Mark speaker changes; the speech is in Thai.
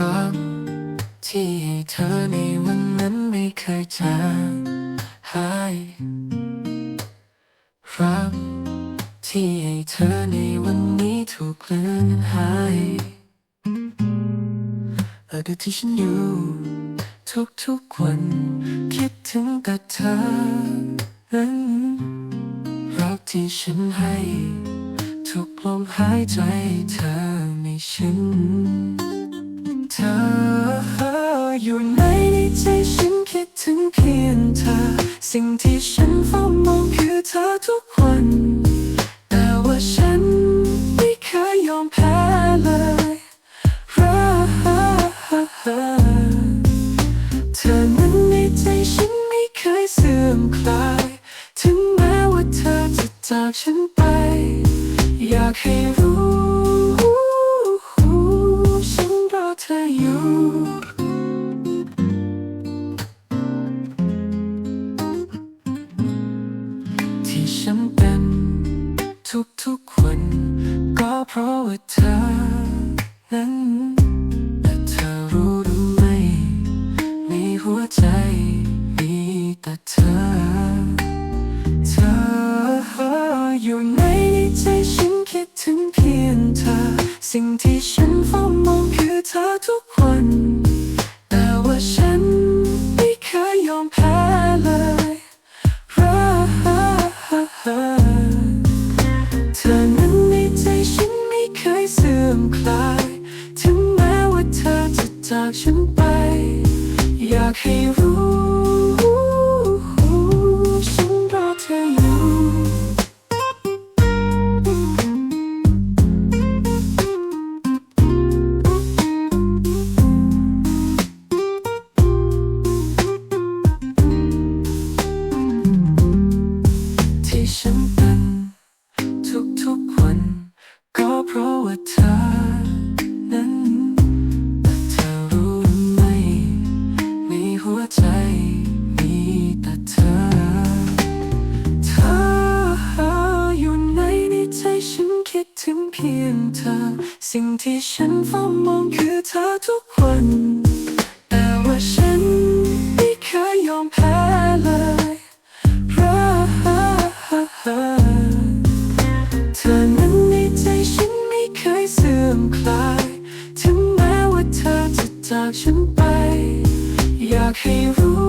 Speaker 1: ครั้งที่ให้เธอในวันนั้นไม่เคยจางหายรักที่ให้เธอในวันนี้ถูกเลือนหายอดีตที่ฉันอยู่ทุกทุกวัน คิดถึงแต่เธอนั้รักที่ฉันให้ ทุกลมหายใจเธอในฉัน สิ่งที่ฉันเฝ้ามองคือเธอทุกวัน แต่ว่าฉันไม่เคยยอมแพ้เลยรักเธอนั้นในใจฉันไม่เคยเสื่อมคลาย ถึงแม้ว่าเธอจะจากฉันไป อยากให้รู้ ฉันรอเธออยู่ เพราะว่าเธอนั้นากฉันไป อยากให้รู้ ที่ฉันเฝ้ามองคือเธอทุกวัน แต่ว่าฉันไม่เคยยอมแพ้เลยรักเธอนั้นในใจฉันไม่เคยเสื่อมคลาย ถึงแม้ว่าเธอจะจากฉันไป อยากให้รู้